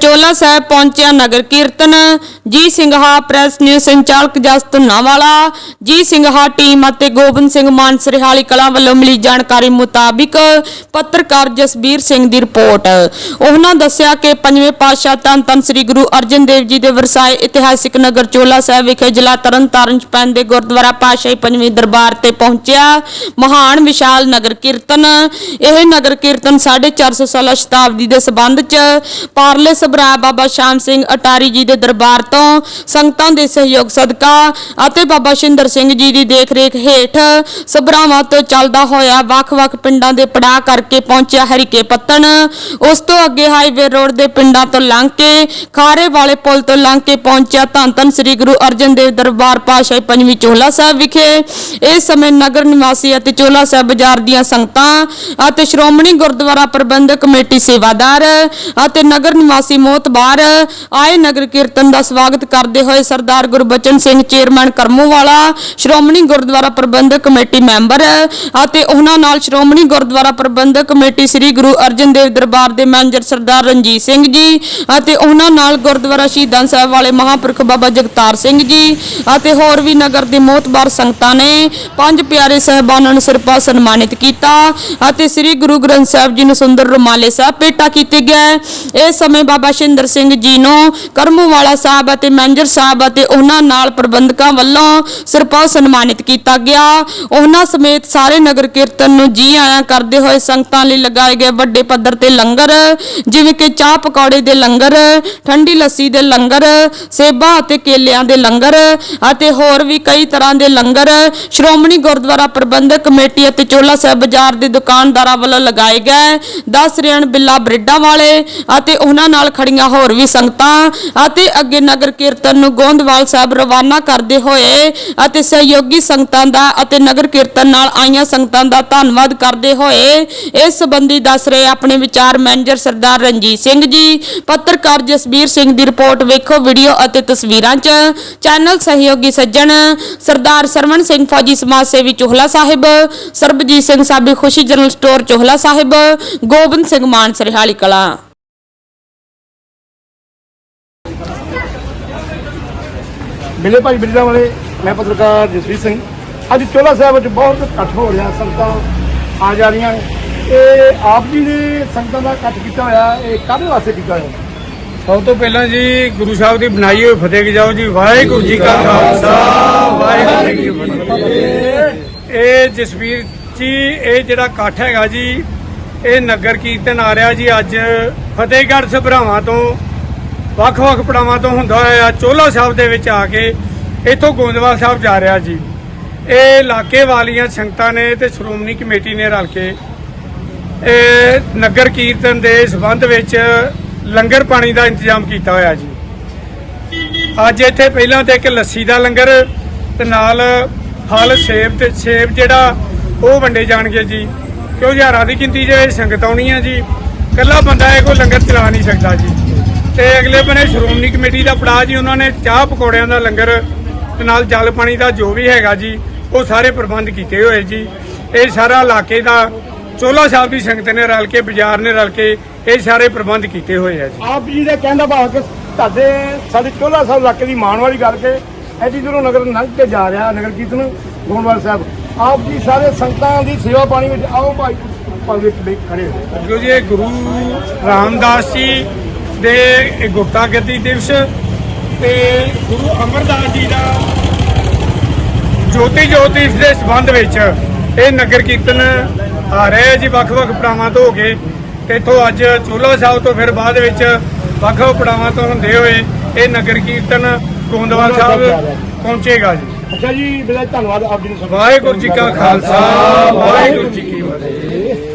ਚੋਲਾ ਸਾਹਿਬ ਪਹੁੰਚਿਆ ਨਗਰ ਕੀਰਤਨ। ਜੀ ਸਿੰਘਾ press news ਸੰਚਾਲਕ ਜਸਤ ਨਾਵਾਲਾ, ਜੀ ਸਿੰਘਾ ਟੀਮ ਅਤੇ ਗੋਬਿੰਦ ਸਿੰਘ ਮਾਨ ਸਰਹਾਲੀ ਕਲਾਂ ਵੱਲੋਂ ਮਿਲੀ ਜਾਣਕਾਰੀ ਮੁਤਾਬਿਕ ਪੱਤਰਕਾਰ ਜਸਬੀਰ ਸਿੰਘ ਦੀ ਰਿਪੋਰਟ। ਉਹਨਾਂ ਦੱਸਿਆ ਕਿ ਪੰਜਵੇਂ ਪਾਤਸ਼ਾਹ ਧੰਨ ਧੰਨ ਸ੍ਰੀ ਗੁਰੂ ਅਰਜਨ ਦੇਵ ਜੀ ਦੇ ਵਰਸਾਏ ਇਤਿਹਾਸਿਕ ਨਗਰ ਚੋਲਾ ਸਾਹਿਬ ਵਿਖੇ ਜ਼ਿਲ੍ਹਾ ਤਰਨਤਾਰਨ ਚ ਪੈਂਦੇ ਗੁਰਦੁਆਰਾ ਪਾਤਸ਼ਾਹੀ ਪੰਜਵੇਂ ਦਰਬਾਰ ਤੇ ਪਹੁੰਚਿਆ। ਮਹਾਨ ਵਿਸ਼ਾਲ ਨਗਰ ਕੀਰਤਨ। ਇਹ ਨਗਰ ਕੀਰਤਨ 450 ਸਾਲਾ ਸ਼ਤਾਬਦੀ ਦੇ ਸਬੰਧ ਚ ਪਾਰਲੇ ਸਭਰਾ ਬਾਬਾ ਸ਼ਾਮ ਸਿੰਘ ਅਟਾਰੀ ਜੀ ਦੇ ਦਰਬਾਰ ਤੋਂ ਸੰਗਤਾਂ ਦੇ ਸਹਿਯੋਗ ਸਦਕਾ ਅਤੇ ਬਾਬਾ ਸ਼ਿੰਦਰ ਸਿੰਘ ਜੀ ਦੀ ਦੇਖਰੇਖ ਹੇਠ ਸਭਰਾਵਾਂ ਤੋਂ ਚੱਲਦਾ ਹੋਇਆ ਵੱਖ-ਵੱਖ ਪਿੰਡਾਂ ਦੇ ਪੜਾਅ ਕਰਕੇ ਪਹੁੰਚਿਆ ਹਰੀਕੇ ਪੱਤਣ। ਉਸ ਤੋਂ ਅੱਗੇ ਹਾਈਵੇ ਰੋਡ ਦੇ ਪਿੰਡਾਂ ਤੋਂ ਲੰਘ ਕੇ ਖਾਰੇ ਵਾਲੇ ਪੁਲ ਤੋਂ ਲੰਘ ਕੇ ਪਹੁੰਚਿਆ ਧੰਨ ਧੰਨ ਸ੍ਰੀ ਗੁਰੂ ਅਰਜਨ ਦੇਵ ਦਰਬਾਰ ਪਾਤਸ਼ਾਹੀ ਪੰਜਵੀਂ ਚੋਲਾ ਸਾਹਿਬ ਵਿਖੇ। ਇਸ ਸਮੇਂ ਨਗਰ ਨਿਵਾਸੀ ਅਤੇ ਚੋਲਾ ਸਾਹਿਬ ਬਾਜ਼ਾਰ ਦੀਆਂ ਸੰਗਤਾਂ ਅਤੇ ਸ਼੍ਰੋਮਣੀ ਗੁਰਦੁਆਰਾ ਪ੍ਰਬੰਧਕ ਕਮੇਟੀ ਸੇਵਾਦਾਰ ਅਤੇ ਨਗਰ ਨਿਵਾਸੀ ਮੌਤ ਮੋਤਬਾਰ ਆਏ ਨਗਰ ਕੀਰਤਨ ਦਾ ਸਵਾਗਤ ਕਰਦੇ ਹੋਏ Sardar Gurbachan Singh, chairman Karmuwala, Shiromani Gurdwara Parbandhak committee member ਅਤੇ ਉਹਨਾਂ ਨਾਲ ਸ਼੍ਰੋਮਣੀ ਗੁਰਦੁਆਰਾ ਪ੍ਰਬੰਧਕ ਕਮੇਟੀ ਸ੍ਰੀ ਗੁਰੂ ਅਰਜਨ ਦੇਵ ਦਰਬਾਰ ਦੇ ਮੈਨੇਜਰ ਸਰਦਾਰ ਰਣਜੀਤ ਸਿੰਘ ਜੀ ਅਤੇ ਉਹਨਾਂ ਨਾਲ ਗੁਰਦੁਆਰਾ ਸ਼ਹੀਦਾਂ ਸਾਹਿਬ ਵਾਲੇ ਮਹਾਂਪੁਰਖ ਬਾਬਾ ਜਗਤਾਰ ਸਿੰਘ ਜੀ ਅਤੇ ਹੋਰ ਵੀ ਨਗਰ ਦੇ ਮੋਤਬਾਰ ਸੰਗਤਾਂ ਨੇ ਪੰਜ ਪਿਆਰੇ ਸਹਿਬਾਨਾਂ ਨੂੰ ਸਿਰਪਾ ਸਨਮਾਨਿਤ ਕੀਤਾ ਅਤੇ ਸ੍ਰੀ ਗੁਰੂ ਗ੍ਰੰਥ ਸਾਹਿਬ ਜੀ ਨੂੰ ਸੁੰਦਰ ਰੁਮਾਲੇ ਸਾਹਿਬ ਭੇਟਾ ਕੀਤੇ ਗਏ। ਇਸ ਸਮੇਂ ਬਾਬਾ ਸ਼ਿੰਦਰ ਸਿੰਘ ਜੀ ਨੂੰ ਕਰਮੂਵਾਲਾ ਸਾਹਿਬ ਅਤੇ ਮੈਨੇਜਰ ਸਾਹਿਬ ਅਤੇ ਉਹਨਾਂ ਨਾਲ ਪ੍ਰਬੰਧਕਾਂ ਵੱਲੋਂ ਸਿਰਪਾ ਸਨਮਾਨਿਤ ਕੀਤਾ ਗਿਆ। ਉਹਨਾਂ ਸਮੇਤ ਸਾਰੇ ਨਗਰ ਕੀਰਤਨ ਨੂੰ ਜੀ ਆਇਆਂ ਕਰਦੇ ਹੋਏ ਸੰਗਤਾਂ ਲਈ ਲਗਾਏ ਗਏ ਵੱਡੇ ਪੱਧਰ ਤੇ ਲੰਗਰ, ਜਿਵੇਂ ਕਿ ਚਾਹ ਪਕੌੜੇ ਦੇ ਲੰਗਰ, ਠੰਡੀ ਲੱਸੀ ਦੇ ਲੰਗਰ, ਸੇਬਾਂ ਅਤੇ ਕੇਲਿਆਂ ਦੇ ਲੰਗਰ ਅਤੇ ਹੋਰ ਵੀ ਕਈ ਤਰ੍ਹਾਂ ਦੇ ਲੰਗਰ ਸ਼੍ਰੋਮਣੀ ਗੁਰਦੁਆਰਾ ਪ੍ਰਬੰਧਕ ਕਮੇਟੀ ਅਤੇ ਚੋਲਾ ਸਾਹਿਬ ਬਾਜ਼ਾਰ ਦੇ ਦੁਕਾਨਦਾਰਾਂ ਵੱਲੋਂ ਲਗਾਏ ਗਏ। 10 ਰੇਣ ਬਿੱਲਾ ਬ੍ਰਿਡਾਂ ਵਾਲੇ ਅਤੇ ਉਹਨਾਂ ਨਾਲ ਖੜੀਆਂ ਹੋਰ ਵੀ ਸੰਗਤਾਂ ਅਤੇ ਅੱਗੇ ਨਗਰ ਕੀਰਤਨ ਨੂੰ ਗੋਂਦਵਾਲ ਸਾਹਿਬ ਰਵਾਨਾ ਕਰਦੇ ਹੋਏ ਅਤੇ ਸਹਿਯੋਗੀ ਸੰਗਤਾਂ ਦਾ ਅਤੇ ਨਗਰ ਕੀਰਤਨ ਨਾਲ ਆਈਆਂ ਸੰਗਤਾਂ ਦਾ ਧੰਨਵਾਦ ਕਰਦੇ ਹੋਏ ਇਸ ਸੰਬੰਧੀ ਦੱਸ ਰਹੇ ਆਪਣੇ ਵਿਚਾਰ ਮੈਨੇਜਰ ਸਰਦਾਰ ਰਣਜੀਤ ਸਿੰਘ ਜੀ, ਪੱਤਰਕਾਰ ਜਸਬੀਰ ਸਿੰਘ ਦੀ ਰਿਪੋਰਟ ਵੇਖੋ ਵੀਡੀਓ ਅਤੇ ਤਸਵੀਰਾਂ 'ਚ। ਚੈਨਲ ਸਹਿਯੋਗੀ ਸੱਜਣ ਸਰਦਾਰ ਸਰਵਣ ਸਿੰਘ ਫੌਜੀ ਸਮਾਜ ਸੇਵੀ ਚੋਹਲਾ ਸਾਹਿਬ, ਸਰਬਜੀਤ ਸਿੰਘ ਸਾਬੀ ਖੁਸ਼ੀ ਜਨਰਲ ਸਟੋਰ ਚੋਹਲਾ ਸਾਹਿਬ, ਗੋਬਿੰਦ ਸਿੰਘ ਮਾਨ ਸਰਹਾਲੀ ਕਲਾ। ਮਿਲੇ ਭਾਈ ਬਿਰਜਾ ਵਾਲੇ, ਮੈਂ ਪੱਤਰਕਾਰ ਜਸਵੀਰ ਸਿੰਘ। ਅੱਜ ਚੋਲਾ ਸਾਹਿਬ ਵਿੱਚ ਬਹੁਤ ਇਕੱਠ ਹੋ ਰਿਹਾ, ਸੰਗਤਾਂ ਆ ਜਾ ਰਹੀਆਂ ਨੇ। ਇਹ ਆਪ ਜੀ ਨੇ ਸੰਗਤਾਂ ਦਾ ਇਕੱਠ ਕੀਤਾ ਹੋਇਆ, ਇਹ ਕਾਹਦੇ ਵਾਸਤੇ ਕੀਤਾ ਹੋਇਆ? ਸਭ ਤੋਂ ਪਹਿਲਾਂ ਜੀ, ਗੁਰੂ ਸਾਹਿਬ ਦੀ ਬਣਾਈ ਹੋਈ ਫਤਿਹ ਕੀ ਜਾਓ ਜੀ, ਵਾਹਿਗੁਰੂ ਜੀ ਕਾ ਖਾਲਸਾ, ਵਾਹਿਗੁਰੂ ਜੀ ਕੀ ਫਤਿਹ। ਇਹ ਜਸਵੀਰ ਜੀ, ਇਹ ਜਿਹੜਾ ਇਕੱਠ ਹੈਗਾ ਜੀ, ਇਹ ਨਗਰ ਕੀਰਤਨ ਆ ਰਿਹਾ ਜੀ ਅੱਜ ਫਤਿਹਗੜ੍ਹ ਸਭਰਾਵਾਂ ਤੋਂ। ਵੱਖ-ਵੱਖ ਪੜਾਵਾਂ ਤੋਂ ਹੁੰਦਾ ਹੋਇਆ ਚੋਲਾ ਸਾਹਿਬ ਦੇ ਵਿੱਚ ਆ ਕੇ ਇੱਥੋਂ ਗੋਂਦਵਾਲ ਸਾਹਿਬ ਜਾ ਰਿਹਾ ਜੀ। ਇਹ ਇਲਾਕੇ ਵਾਲੀਆਂ ਸੰਗਤਾਂ ਨੇ ਤੇ ਸ਼੍ਰੋਮਣੀ ਕਮੇਟੀ ਨੇ ਰਲ ਕੇ ਇਹ ਨਗਰ ਕੀਰਤਨ ਦੇ ਸਬੰਧ ਵਿੱਚ ਲੰਗਰ ਪਾਣੀ ਦਾ ਇੰਤਜ਼ਾਮ ਕੀਤਾ ਹੋਇਆ ਜੀ। ਅੱਜ ਇੱਥੇ ਪਹਿਲਾਂ ਤੇ ਇੱਕ ਲੱਸੀ ਦਾ ਲੰਗਰ ਤੇ ਨਾਲ ਫਲ, ਸੇਬ ਤੇ ਸੇਬ ਜਿਹੜਾ ਉਹ ਵੰਡੇ ਜਾਣਗੇ ਜੀ। ਕਿਉਂ ਹਜ਼ਾਰਾਂ ਦੀ ਗਿਣਤੀ ਦੇ ਵਿੱਚ ਸੰਗਤ ਆਉਣੀ ਆ ਜੀ। ਇਕੱਲਾ ਬੰਦਾ ਇਹ ਕੋਈ ਲੰਗਰ ਚਲਾ ਨਹੀਂ ਸਕਦਾ ਜੀ। ਤੇ ਅਗਲੇ ਬੰਨੇ ਸ਼੍ਰੋਮਣੀ ਕਮੇਟੀ ਦਾ ਪੜਾਅ ਜੀ ਉਹਨਾਂ ਨੇ ਚਾਹ ਪਕੌੜਿਆਂ ਦਾ ਲੰਗਰ ਤੇ ਨਾਲ ਜਲ ਪਾਣੀ ਦਾ ਜੋ ਵੀ ਹੈਗਾ ਜੀ ਉਹ ਸਾਰੇ ਪ੍ਰਬੰਧ ਕੀਤੇ ਹੋਏ ਜੀ। ਇਹ ਸਾਰਾ ਇਲਾਕੇ ਦਾ ਚੋਲਾ ਸਾਹਿਬ ਦੀ ਸੰਗਤ ਨੇ ਰਲ ਕੇ ਬਾਜ਼ਾਰ ਨੇ ਰਲ ਕੇ ਇਹ ਸਾਰੇ ਪ੍ਰਬੰਧ ਕੀਤੇ ਹੋਏ ਆ ਜੀ। ਆਪ ਜੀ ਦੇ ਕਹਿੰਦਾ ਭਾਵ ਕਿ ਤੁਹਾਡੇ ਸਾਡੇ ਚੋਲਾ ਸਾਹਿਬ ਇਲਾਕੇ ਦੀ ਮਾਣ ਵਾਲੀ ਗੱਲ ਕਿ ਐਡੀ ਦੂਰੋਂ ਨਗਰ ਲੰਘ ਕੇ ਜਾ ਰਿਹਾ ਨਗਰ ਕੀਰਤਨ ਗੋਂਦਵਾਲ ਸਾਹਿਬ। ਆਪ ਜੀ ਸਾਰੇ ਸੰਗਤਾਂ ਦੀ ਸੇਵਾ ਪਾਣੀ ਵਿੱਚ ਆਓ ਭਾਈ ਭਾਈ ਵਿੱਚ ਖੜੇ ਹੋ। ਜੋ ਜੀ ਇਹ ਗੁਰੂ ਰਾਮਦਾਸ ਜੀ ਦੇ ਗੁਪਤਾ ਗੱਦੀ ਦਿਵਸ ਤੇ ਗੁਰੂ ਅਮਰਦਾਸ ਜੀ ਦਾ ਜੋਤੀ ਜੋਤੀ ਦੇ ਸੰਬੰਧ ਵਿੱਚ ਇਹ ਨਗਰ ਕੀਰਤਨ ਆ ਰਿਹਾ ਜੀ ਵੱਖ-ਵੱਖ ਪੜਾਵਾਂ ਤੋਂ ਹੋ ਕੇ। ਤੇ ਇੱਥੋਂ ਅੱਜ ਚੋਲਾ ਸਾਹਿਬ ਤੋਂ ਫਿਰ ਬਾਅਦ ਵਿੱਚ ਵੱਖ-ਵੱਖ ਪੜਾਵਾਂ ਤੋਂ ਹੁੰਦੇ ਹੋਏ ਇਹ ਨਗਰ ਕੀਰਤਨ ਗੋਂਦਵਾਲ ਸਾਹਿਬ ਪਹੁੰਚੇਗਾ ਜੀ। ਅੱਛਾ ਜੀ ਬੜਾ ਧੰਨਵਾਦ ਆਪ ਜੀ ਨੂੰ ਵਾਹਿਗੁਰੂ ਜੀ ਕਾ ਖਾਲਸਾ ਵਾਹਿਗੁਰੂ ਜੀ ਕੀ ਫਤਿਹ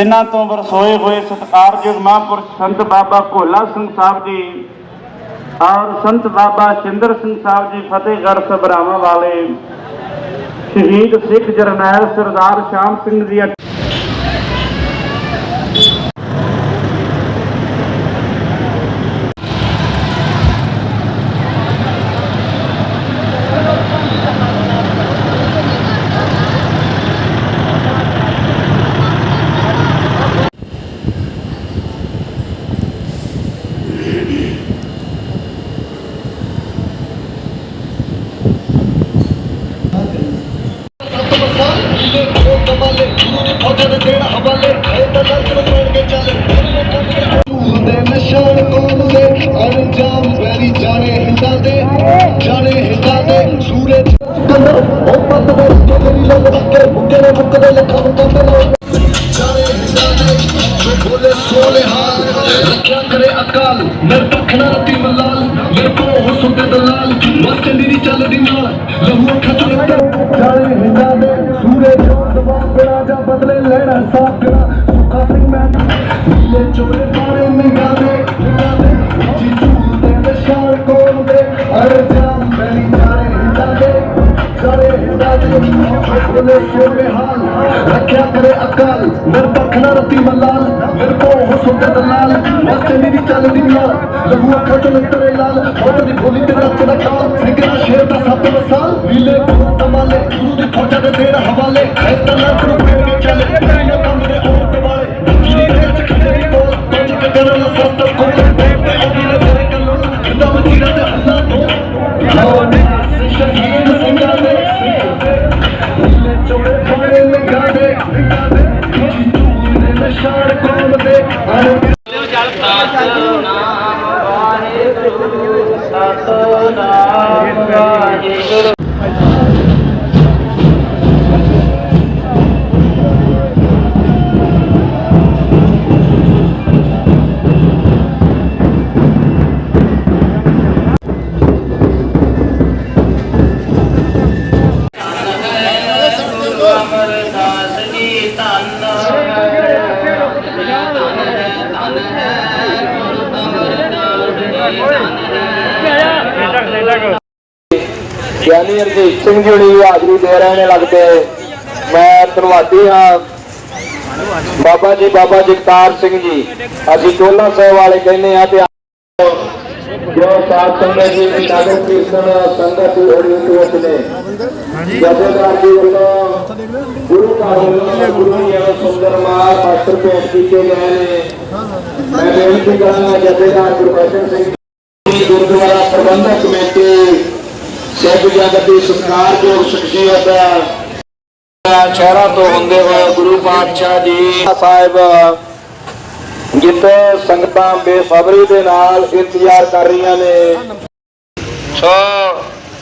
ਜਿਨ੍ਹਾਂ ਤੋਂ ਵਰਸੋਏ ਹੋਏ ਸਤਿਕਾਰਯੋਗ ਮਹਾਂਪੁਰਸ਼ ਸੰਤ ਬਾਬਾ ਭੋਲਾ ਸਿੰਘ ਸਾਹਿਬ ਜੀ ਔਰ ਸੰਤ ਬਾਬਾ ਸ਼ਿੰਦਰ ਸਿੰਘ ਸਾਹਿਬ ਜੀ ਫਤਿਹਗੜ੍ਹ ਸਭਰਾਵਾਂ ਵਾਲੇ ਸ਼ਹੀਦ ਸਿੱਖ ਜਰਨੈਲ ਸਰਦਾਰ ਸ਼ਾਮ ਸਿੰਘ ਜੀ ਫੌਜਾਂ ਦੇ ਦੇਣ ਹਵਾਲੇ ਇਹ ਤਾਂ ਦਰਦ ਨੂੰ ਤੋੜ ਕੇ ਚੱਲ ਹੁੰਦੇ ਨਿਸ਼ਾਨ ਕੋਲ ਦੇ ਅਣਜਾਮ ਵੈਰੀ ਜਾਣੇ ਹਿੰਦਾਂ ਦੇ ਜਾਣੇ ਹਿੰਦਾਂ ਦੇ ਸੂਰਜ ਕੰਦਾ ਉਹ ਪੱਤ ਦੇ ਜਿਹੜੀ ਲੱਗ ਕੇ ਮੁੱਕੇ ਨੇ ਮੁੱਕਦੇ ਲੱਖਾਂ ਕੰਦਾ ਜਾਣੇ ਹਿੰਦਾਂ ਦੇ ਬੋਲੇ ਸੋਲੇ ਹਾਂ ਰੱਖਿਆ ਕਰੇ ਅਕਾਲ? ਨਿਰਪੱਖ ਨਾ ਰਤੀ ਮਲਾਲ, ਮੇਰੇ ਕੋਲ ਉਹ ਸੁਣਦੇ ਦਲਾਲ। ਮਰ ਚੱਲੀ ਦੀ ਚੱਲਦੀ ਨਾਲ ਲਹੂ ਅੱਖਾਂ ਚੋਂ ਨਿਕਲ ਜਾਣੇ ਹਿੰਦਾਂ ਦੇ ਸੂਰਜ ਦਵਾ ਬਿਨਾ ਜਾਂ ਬਦਲੇ ਲੈਣਾ ਸਾਫ਼ ਕਰਾ ਸੁੱਖਾ ਸਿੰਘ ਮੈਂ ਨੀਲੇ ਚੋਲੇ ਬਾਰੇ ਨਿਗਾਹ ਦੇ ਨਿਗਾਹ ਦੇ। ਜੀ ਝੂਲਦੇ ਨਿਸ਼ਾਨ ਕੋਲ ਦੇ। ਅਰ ਜਾਮ ਮੈਲੀ ਜਾਣੇ ਹਿੰਦਾਂ ਦੇ। ਜਾਣੇ ਹਿੰਦਾਂ ਦੇ। ਬੋਲੇ ਸੋਲੇ ਹਾਲ ਰੱਖਿਆ ਕਰੇ ਅਕਾਲ। ਨਿਰਪੱਖ ਨਾ ਰਤੀ ਮਲਾਲ। ਮੇਰੇ ਕੋ ਉਹ ਸੁਣਦੇ ਦਲਾਲ ਮਰ ਚੱਲੀ ਦੀ ਚੱਲਦੀ ਨਾਲ ਲਹੂ ਅੱਖਾਂ ਚੋਂ ਨਿਕਲੇ ਲਾਲ ਫੌਜ ਦੀ ਗੋਲੀ ਤੇ ਰੱਤ ਦਾ ਕਾਲ ਸਿੰਘਾ ਸ਼ੇਰ ਨਿਸ਼ਾਨ ਕੌਮ ਦੇ ਅਣ ਅਮਰਦਾਸ ਗਿਆਨੀ ਅਰਜੀਤ ਸਿੰਘ ਜੀ ਹੁਣੀ ਹਾਜ਼ਰੀ ਦੇ ਰਹੇ ਨੇ ਲੱਗਦੇ। ਮੈਂ ਧੰਨਵਾਦੀ ਹਾਂ। ਬਾਬਾ ਜੀ, ਬਾਬਾ ਜਗਤਾਰ ਸਿੰਘ ਜੀ, ਅਸੀਂ ਟੋਲਾ ਸਾਹਿਬ ਵਾਲੇ ਕਹਿੰਦੇ ਆ ਤੇ ਜੋ ਸਾਧ ਸੰਗਤ ਜੀ ਦੀ ਨਗਰ ਕੀਰਤਨ ਸੰਗਤ ਦੀ ਹੋੜੀ ਵਿੱਚ ਨੇ। ਜਥੇਦਾਰ ਜੀ ਵੱਲੋਂ ਗੁਰੂ ਘਰ ਵੱਲੋਂ ਗੁਰੂ ਜੀ ਵੱਲੋਂ ਸੁੰਦਰ ਮਾਰ ਪਾਸਟਰ ਭੇਟ ਕੀਤੇ ਗਏ ਨੇ। ਮੈਂ ਬੇਨਤੀ ਕਰਾਂਗਾ ਜਥੇਦਾਰ ਗੁਰਬਚਨ ਸਿੰਘ ਜੀ ਗੁਰਦੁਆਰਾ ਪ੍ਰਬੰਧਕ ਕਮੇਟੀ ਸਿੱਖ ਜਗਤ ਸਤਿਕਾਰਯੋਗ ਸ਼ਖਸੀਅਤ, ਸ਼ਹਿਰਾਂ ਤੋਂ ਹੁੰਦੇ ਹੋਏ ਗੁਰੂ ਪਾਤਸ਼ਾਹ ਜੀ ਸਾਹਿਬ ਜਿੱਥੇ ਸੰਗਤਾਂ ਬੇਸਬਰੀ ਦੇ ਨਾਲ ਇੰਤਜ਼ਾਰ ਕਰ ਰਹੀਆਂ ਨੇ। ਸੋ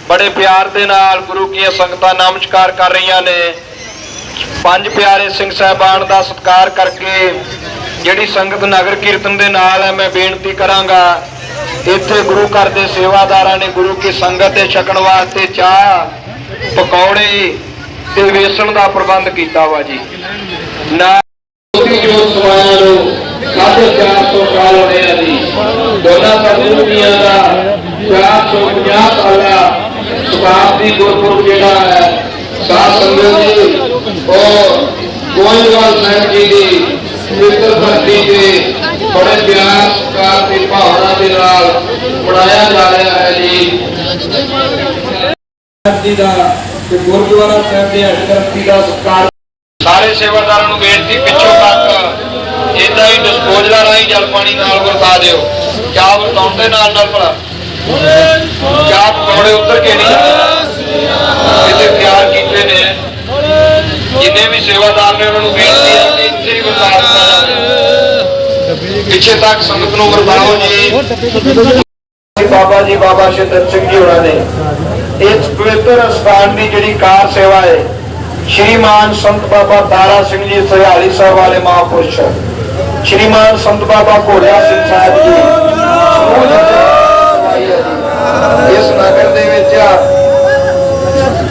ਬੜੇ ਪਿਆਰ ਦੇ ਨਾਲ ਗੁਰੂ ਕੀਆਂ ਸੰਗਤਾਂ ਨਮਸਕਾਰ ਕਰ ਰਹੀਆਂ ਨੇ। ਪੰਜ ਪਿਆਰੇ ਸਿੰਘ ਸਾਹਿਬਾਨ ਦਾ ਸਤਿਕਾਰ ਕਰਕੇ ਜਿਹੜੀ ਸੰਗਤ ਨਗਰ ਕੀਰਤਨ ਦੇ ਨਾਲ ਹੈ, ਮੈਂ ਬੇਨਤੀ ਕਰਾਂਗਾ ਇੱਥੇ ਗੁਰੂ ਘਰ ਦੇ ਸੇਵਾਦਾਰਾਂ ਨੇ ਗੁਰੂ ਕੀ ਸੰਗਤ ਦੇ ਛਕਣ ਵਾਸਤੇ ਚਾਹ, ਪਕੌੜੇ ਤੇ ਵੇਸਣ ਦਾ ਪ੍ਰਬੰਧ ਕੀਤਾ ਵਾ ਜੀ। ਨਾ ਉਹਦੀ ਜੋ ਸਮਾਇਆ ਨੂੰ ਸਾਢੇ 400 ਸਾਲ ਹੋਏ ਆ ਜੀ, ਦੋਨਾਂ ਸਤਿਗੁਰੂਆਂ ਦਾ 450 ਸਾਲਾ ਸ਼ਤਾਬਦੀ ਗੁਰਪੁਰਬ ਜਿਹੜਾ ਹੈ, ਸਾਧ ਸੰਗਤ ਜੀ, ਉਹ ਗੋਇੰਦਵਾਲ ਸਾਹਿਬ ਜੀ ਦੀ ਪਵਿੱਤਰ ਧਰਤੀ ਤੇ ਬੜੇ ਪਿਆਰ ਸਤਿਕਾਰ ਤੇ ਭਾਵਨਾ ਦੇ ਨਾਲ ਮਨਾਇਆ ਜਾ ਰਿਹਾ ਹੈ ਜੀ। ਜੀ ਦਾ ਤੇ ਗੁਰਦੁਆਰਾ ਸਾਹਿਬ ਦੇ ਅਧਿਕਾਰੀ ਦਾ ਸਤਿਕਾਰ ਸਾਰੇ ਸੇਵਾਦਾਰਾਂ ਨੂੰ ਬੇਨਤੀ, ਪਿੱਛੋਂ ਤੱਕ ਇਦਾਂ ਹੀ ਡਿਸਪੋਜ਼ਲਾਂ ਰਾਹੀਂ ਜਲ ਪਾਣੀ ਨਾਲ ਵਰਤਾ ਦਿਓ। ਚਾਹ ਵਰਤਾਉਣ ਦੇ ਨਾਲ ਨਾਲ ਭਲਾ। ਚਾਹ ਪਕੌੜੇ ਉੱਤਰ ਕੇ ਨਹੀਂ ਇਹਦੇ ਤਿਆਰ ਕੀਤੇ ਨੇ। ਜਿੰਨੇ ਵੀ ਸੇਵਾਦਾਰ ਨੇ ਉਹਨਾਂ ਨੂੰ ਬੇਨਤੀ ਹੈ ਕਿ ਇੱਥੇ ਹੀ ਵਰਤਾ ਪਿੱਛੇ ਤੱਕ ਸੰਗਤ ਨੂੰ ਵਰਤਾਓ ਜੀ। ਬਾਬਾ ਜੀ, ਬਾਬਾ ਸ਼ਿੰਦਰ ਸਿੰਘ ਜੀ ਹੋਣਾ ਨੇ। ਇਸ ਪਵਿੱਤਰ ਸਥਾਨ ਦੀ ਜਿਹੜੀ ਕਾਰ ਸੇਵਾ ਹੈ, ਸ਼੍ਰੀਮਾਨ ਸੰਤ ਬਾਬਾ ਤਾਰਾ ਸਿੰਘ ਜੀ ਸਹਿਆਲੀ ਸਾਹਿਬ ਵਾਲੇ ਮਹਾਂਪੁਰਸ਼। ਸ਼੍ਰੀਮਾਨ ਸੰਤ ਬਾਬਾ ਘੋੜਿਆ ਸਿੰਘ ਸਾਹਿਬ ਜੀ। ਇਸ ਨਗਰ ਦੇ ਵਿੱਚ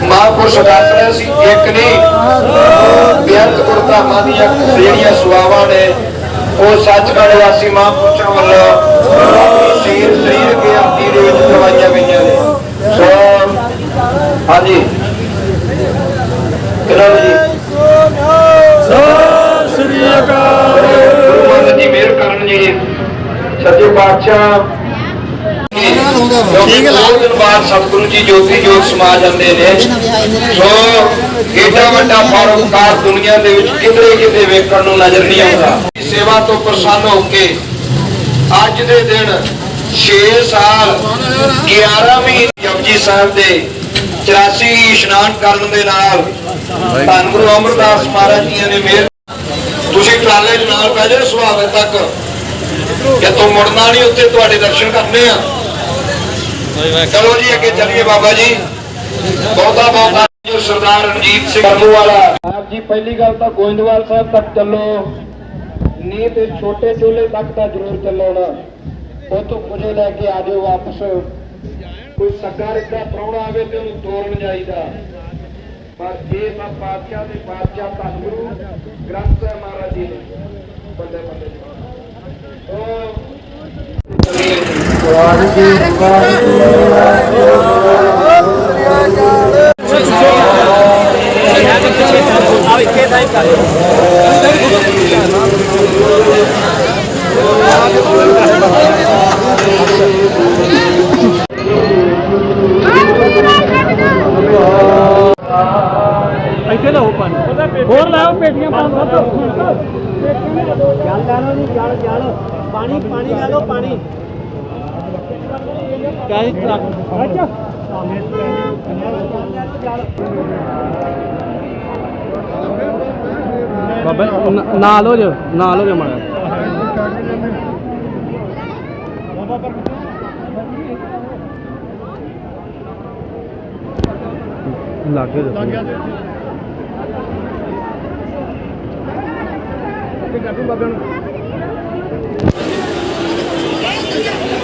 ਮਹਾਂਪੁਰਸ਼ ਦੱਸ ਰਹੇ ਸੀ। ਇੱਕ ਨਹੀਂ ਬੇਅੰਤ ਗੁਰਧਾਮਾਂ ਦੀਆਂ ਜਿਹੜੀਆਂ ਸੁਆਵਾਂ ਨੇ ਉਹ ਸੱਚਖੰਡ ਵਾਸੀ ਮਹਾਂਪੁਰਸ਼ਾਂ ਵੱਲੋਂ ਆਪਣੀ ਸਰੀਰ ਸਰੀਰ ਕੇ ਆਪੀ ਦੇ ਵਿੱਚ ਕਰਵਾਈਆਂ ਗਈਆਂ ਨੇ। ਸੋ ਹਾਂਜੀ। ਕਿਹੜਾ ਜੀ? ਸ੍ਰੀ ਅਕਾਲ। ਗੁਰੂ ਜੀ ਮਿਹਰ ਕਰਨ ਜੀ। ਸੱਚੇ ਪਾਤਸ਼ਾਹ। ਠੀਕ ਹੈ। ਦੋ ਦਿਨ ਬਾਅਦ ਸਤਿਗੁਰੂ ਜੀ ਜੋਤੀ ਜੋਤ ਸਮਾ ਜਾਂਦੇ ਨੇ। ਸੋ ਏਡਾ ਵੱਡਾ ਪਰਉਪਕਾਰ ਦੁਨੀਆ ਦੇ ਵਿੱਚ ਕਿਧਰੇ ਕਿਤੇ ਵੇਖਣ ਨੂੰ ਨਜ਼ਰ ਨਹੀਂ ਆਉਂਦਾ। ਸੇਵਾ ਤੋਂ ਪ੍ਰਸੰਨ ਹੋ ਕੇ ਅੱਜ ਦੇ ਦਿਨ 6 ਸਾਲ 11 ਮਹੀਨੇ ਜਪਜੀ ਸਾਹਿਬ ਦੇ 84 ਇਸ਼ਨਾਨ ਕਰਨ ਦੇ ਨਾਲ ਧੰਨ ਗੁਰੂ ਅਮਰਦਾਸ ਮਹਾਰਾਜ ਜੀ ਨੇ ਮਿਹਰ ਤੁਸੀਂ ਟਰਾਲੇ 'ਚ ਨਾਲ ਪੈ ਜਾਓ ਸੁਹਾਵੇ ਤੱਕ। ਕਿ ਤੂੰ ਮੁੜਨਾ ਨਹੀਂ ਉੱਥੇ, ਤੁਹਾਡੇ ਦਰਸ਼ਨ ਕਰਨੇ ਆ। ਚਲੋ ਜੀ, ਅੱਗੇ ਚੱਲੀਏ ਬਾਬਾ ਜੀ। ਬਹੁਤਾ ਬਹੁਤਾ ਜੋ ਸਰਦਾਰ ਰਣਜੀਤ ਸਿੰਘ ਵਾਲਾ ਆਪ ਜੀ, ਪਹਿਲੀ ਗੱਲ ਤਾਂ ਗੋਇੰਦਵਾਲ ਸਾਹਿਬ ਤੱਕ ਚੱਲੋ। ਨਹੀਂ ਤੇ ਛੋਟੇ ਚੋਲੇ ਤੱਕ ਤਾਂ ਜ਼ਰੂਰ ਚੱਲੋ ਨਾ ਉਤੋਂ ਕੁਝੇ ਲੈ ਕੇ ਆ ਜਾਓ ਵਾਪਸ। ਕੋਈ ਸੱਗਾ ਰਿੱਧਾ ਪ੍ਰਾਹੁਣਾ ਆਵੇ ਤੇ ਉਹਨੂੰ ਤੋਰਨ ਜਾਈਦਾ। ਪਰ ਇਹ ਤਾਂ ਪਾਤਸ਼ਾਹ ਦੇ ਪਾਤਸ਼ਾਹ ਧੰਨ ਗੁਰੂ ਗ੍ਰੰਥ ਸਾਹਿਬ ਮਹਾਰਾਜ ਜੀ ਨੇ ਬੰਦੇ ਬੰਦੇ ਉਹ ਹੋਰ ਲਾਓ ਪੇਟੀਆਂ ਪੰਜ ਸੱਤ ਪਾਣੀ ਪਾਣੀ ਲੈ ਲਓ ਪਾਣੀ। ਗਾਇਸ ਟਰੱਕ। ਅੱਛਾ। ਬਾਬਾ ਨਾਲ ਹੋ ਜਾ ਨਾਲ ਹੋ ਜਾ ਮਾੜਾ ਲੱਗੇ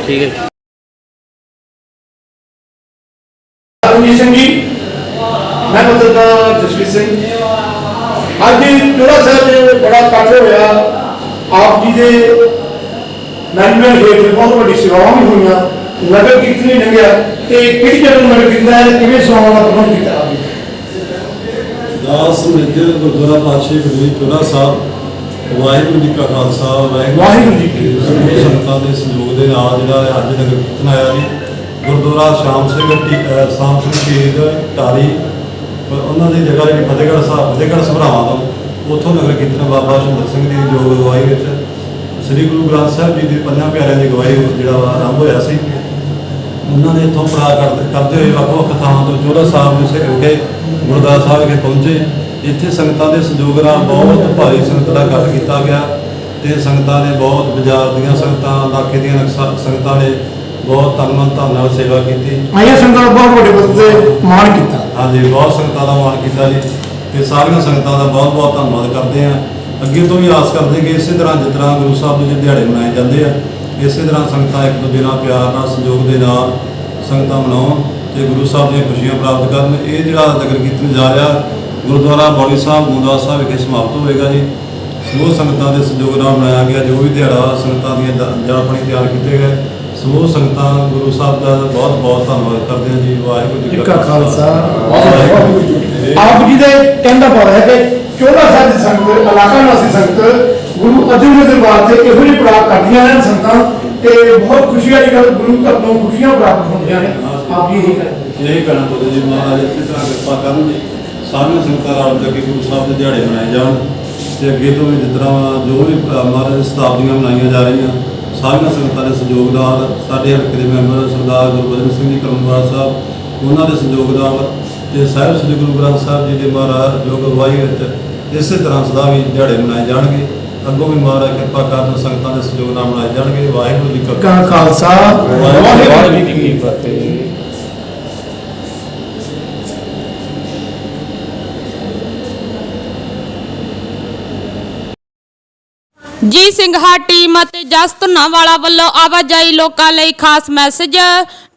ਠੀਕ ਹੈ ਰਣਜੀਤ ਸਿੰਘ ਜੀ, ਮੈਂ ਪੱਤਰਕਾਰ ਜਸਵੀਰ ਸਿੰਘ। ਅੱਜ ਚੋਲਾ ਸਾਹਿਬ ਦੇ ਬੜਾ ਇਕੱਠ ਹੋਇਆ। ਆਪ ਜੀ ਦੇ ਮੈਨੇਜਮੈਂਟ ਹੇਠ ਬਹੁਤ ਵੱਡੀ ਸੇਵਾਵਾਂ ਵੀ ਹੋਈਆਂ। ਨਗਰ ਕੀਰਤਨ ਹੀ ਲੰਘਿਆ ਤੇ ਕਿਹੜੀ ਜਗ੍ਹਾ ਨੂੰ ਨਗਰ ਕੀਰਤਨ ਹੈ ਕਿਵੇਂ ਸੇਵਾਵਾਂ ਦਾ ਪ੍ਰਬੰਧ ਕੀਤਾ ਆਪ? ਦਾਸ ਮਿੱਤਰ ਗੁਰਦੁਆਰਾ ਪਾਤਸ਼ਾਹੀ ਗੁਰੂ ਚੋਲਾ ਸਾਹਿਬ ਵਾਹਿਗੁਰੂ ਜੀ ਕਾ ਖਾਲਸਾ ਵਾਹਿਗੁਰੂ ਜੀ ਕੀ ਫਤਿਹ। ਸੰਗਤਾਂ ਦੇ ਸਹਿਯੋਗ ਦੇ ਨਾਲ ਜਿਹੜਾ ਅੱਜ ਨਗਰ ਕੀਰਤਨ ਆਇਆ ਜੀ ਗੁਰਦੁਆਰਾ ਸ਼ਾਮ ਸਿੰਘ ਸ਼ਾਮ ਸਿੰਘ ਸ਼ਹੀਦ ਢਾਰੀ ਪਰ ਉਹਨਾਂ ਦੀ ਜਗ੍ਹਾ ਜਿਹੜੀ ਫਤਿਹਗੜ੍ਹ ਸਾਹਿਬ, ਫਤਿਹਗੜ੍ਹ ਸਭਰਾਵਾਂ ਤੋਂ ਉੱਥੋਂ ਨਗਰ ਕੀਰਤਨ ਬਾਬਾ ਸ਼ਿੰਦਰ ਸਿੰਘ ਦੀ ਯੋਗ ਅਗਵਾਈ ਵਿੱਚ ਸ੍ਰੀ ਗੁਰੂ ਗ੍ਰੰਥ ਸਾਹਿਬ ਜੀ ਦੇ ਪੰਜਾਂ ਪਿਆਰਿਆਂ ਦੀ ਅਗਵਾਈ ਵਿੱਚ ਜਿਹੜਾ ਵਾ ਆਰੰਭ ਹੋਇਆ ਸੀ, ਉਹਨਾਂ ਨੇ ਇੱਥੋਂ ਪੜਾ ਕਰਦੇ ਹੋਏ ਵੱਖ ਵੱਖ ਥਾਵਾਂ ਤੋਂ ਚੋਲਾ ਸਾਹਿਬ ਨੂੰ ਸਿਰ ਕੇ ਗੁਰਦੁਆਰਾ ਸਾਹਿਬ ਵਿਖੇ ਪਹੁੰਚੇ। ਇੱਥੇ ਸੰਗਤਾਂ ਦੇ ਸਹਿਯੋਗ ਨਾਲ ਬਹੁਤ ਭਾਰੀ ਸੰਗਤ ਦਾ ਗੱਲ ਕੀਤਾ ਗਿਆ ਤੇ ਸੰਗਤਾਂ ਨੇ ਬਹੁਤ ਬਾਜ਼ਾਰ ਦੀਆਂ ਸੰਗਤਾਂ, ਇਲਾਕੇ ਦੀਆਂ ਸੰਗਤਾਂ ਨੇ ਬਹੁਤ ਧੰਨਵਾਦ ਧੰਨ ਨਾਲ ਸੇਵਾ ਕੀਤੀ। ਆਈਆਂ ਸੰਗਤਾਂ ਦਾ ਬਹੁਤ ਵੱਡੇ ਪੱਧਰ ਤੇ ਮਾਣ ਕੀਤਾ। ਹਾਂਜੀ ਬਹੁਤ ਸੰਗਤਾਂ ਦਾ ਮਾਣ ਕੀਤਾ ਜੀ। ਤੇ ਸਾਰੀਆਂ ਸੰਗਤਾਂ ਦਾ ਬਹੁਤ ਬਹੁਤ ਧੰਨਵਾਦ ਕਰਦੇ ਆ ਅੱਗੇ ਤੋਂ ਵੀ ਆਸ ਕਰਦੇ ਕਿ ਇਸੇ ਤਰ੍ਹਾਂ ਜਿਸ ਤਰ੍ਹਾਂ ਗੁਰੂ ਸਾਹਿਬ ਦੇ ਦਿਹਾੜੇ ਮਨਾਏ ਜਾਂਦੇ ਆ ਇਸੇ ਤਰ੍ਹਾਂ ਸੰਗਤਾਂ ਇੱਕ ਦੂਜੇ ਨਾਲ ਪਿਆਰ ਨਾਲ ਸੰਯੋਗ ਦੇ ਨਾਲ ਸੰਗਤਾਂ ਮਨਾਉਣ ਤੇ ਗੁਰੂ ਸਾਹਿਬ ਦੀਆਂ ਖੁਸ਼ੀਆਂ ਪ੍ਰਾਪਤ ਕਰਨ। ਇਹ ਜਿਹੜਾ ਨਗਰ ਕੀਰਤਨ ਜਾ ਰਿਹਾ ਗੁਰਦੁਆਰਾ ਬੌੜੀ ਸਾਹਿਬ ਗੋਂਦਾ ਸਾਹਿਬ ਵਿਖੇ ਸਮਾਪਤ ਹੋਵੇਗਾ ਜੀ। ਸਮੂਹ ਸੰਗਤਾਂ ਦੇ ਸੰਯੋਗ ਨਾਲ ਮਨਾਇਆ ਗਿਆ। ਜੋ ਵੀ ਦਿਹਾੜਾ ਸੰਗਤਾਂ ਦੀਆਂ ਜਾਂ ਆਪਣੀ ਤਿਆਰ ਕੀਤੇ ਗਏ ਸਮੂਹ ਸੰਗਤਾਂ ਗੁਰੂ ਸਾਹਿਬ ਦਾ ਬਹੁਤ ਬਹੁਤ ਧੰਨਵਾਦ ਕਰਦੇ ਹਾਂ ਜੀ। ਵਾਹਿਗੁਰੂ ਜੀ ਕਾ ਖਾਲਸਾ। ਆਪ ਜੀ ਦੇ ਕਹਿੰਦਾ ਪਾਉ ਹੈ ਕਿ ਚੋਲਾ ਸਾਹਿਬ ਦੀ ਸੰਗਤ ਇਲਾਕਾ ਨਿਵਾਸੀ ਸੰਗਤ ਗੁਰੂ ਅਰਜਨ ਦੇਵ ਦੇ ਦਰਬਾਰ ਤੇ ਇਹੋ ਜਿਹੀ ਪ੍ਰਾਪਤ ਕਰਦੀਆਂ ਨੇ ਸੰਗਤਾਂ ਤੇ ਬਹੁਤ ਖੁਸ਼ੀ ਵਾਲੀ ਗੱਲ ਗੁਰੂ ਘਰ ਤੋਂ ਖੁਸ਼ੀਆਂ ਪ੍ਰਾਪਤ ਹੁੰਦੀਆਂ ਨੇ। ਆਪ ਜੀ ਇਹੀ ਕਹਿੰਦੇ ਇਹ ਕਹਿਣਾ ਚਾਹੁੰਦੇ ਜੀ ਮਹਾਰਾਜ ਇਸੇ ਤਰ੍ਹਾਂ ਕਿਰਪਾ ਕਰਨ ਜੀ। ਸਾਰੀਆਂ ਸੰਗਤਾਂ ਰਲ ਕੇ ਗੁਰੂ ਸਾਹਿਬ ਦੇ ਦਿਹਾੜੇ ਮਨਾਏ ਜਾਣ ਤੇ ਅੱਗੇ ਤੋਂ ਵੀ ਜਿਸ ਤਰ੍ਹਾਂ ਜੋ ਵੀ ਮਹਾਰਾਜ ਦੀ ਸ਼ਤਾਬਦੀਆਂ ਮਨਾਈਆਂ ਜਾ ਰਹੀਆਂ ਸਾਰੀਆਂ ਸੰਗਤਾਂ ਦੇ ਸਹਿਯੋਗ ਨਾਲ ਸਾਡੇ ਹਲਕੇ ਦੇ ਮੈਂਬਰ ਸਰਦਾਰ ਗੁਰਬਚਨ ਸਿੰਘ ਜੀ ਕਰਮਵਾਲ ਸਾਹਿਬ, ਉਹਨਾਂ ਦੇ ਸਹਿਯੋਗ ਨਾਲ ਤੇ ਸਾਹਿਬ ਸ੍ਰੀ ਗੁਰੂ ਗ੍ਰੰਥ ਸਾਹਿਬ ਜੀ ਦੇ ਮਹਾਰਾਜ ਜੋ ਅਗਵਾਈ ਵਿੱਚ ਇਸੇ ਤਰ੍ਹਾਂ ਸਦਾ ਵੀ ਦਿਹਾੜੇ ਮਨਾਏ ਜਾਣਗੇ। ਅੱਗੋਂ ਵੀ ਮਹਾਰਾਜ ਕਿਰਪਾ ਕਰਨ ਸੰਗਤਾਂ ਦੇ ਸਹਿਯੋਗ ਨਾਲ ਮਨਾਏ ਜਾਣਗੇ। ਵਾਹਿਗੁਰੂ ਜੀ ਕਾ ਖਾਲਸਾ। ਵਾਹਿਗੁਰੂ ਜੀ ਕੀ ਫਤਿਹ। ਜੀ ਸਿੰਘਾ ਟੀਮ ਅਤੇ ਜਸ ਧੁੰਨਾਵਾਲਾ ਵੱਲੋਂ ਆਵਾਜਾਈ ਲੋਕਾਂ ਲਈ ਖਾਸ ਮੈਸੇਜ।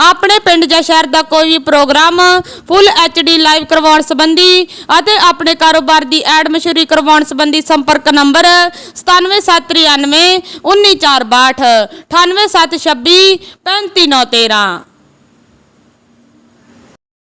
ਆਪਣੇ ਪਿੰਡ ਜਾਂ ਸ਼ਹਿਰ ਦਾ ਕੋਈ ਵੀ ਪ੍ਰੋਗਰਾਮ ਫੁੱਲ ਡੀ ਲਾਈਵ ਕਰਵਾਉਣ ਸੰਬੰਧੀ ਅਤੇ ਆਪਣੇ ਕਾਰੋਬਾਰ ਦੀ ਐਡ ਮਸ਼ਹੂਰੀ ਕਰਵਾਉਣ ਸੰਬੰਧੀ ਸੰਪਰਕ ਨੰਬਰ 97793 19462 98726 35913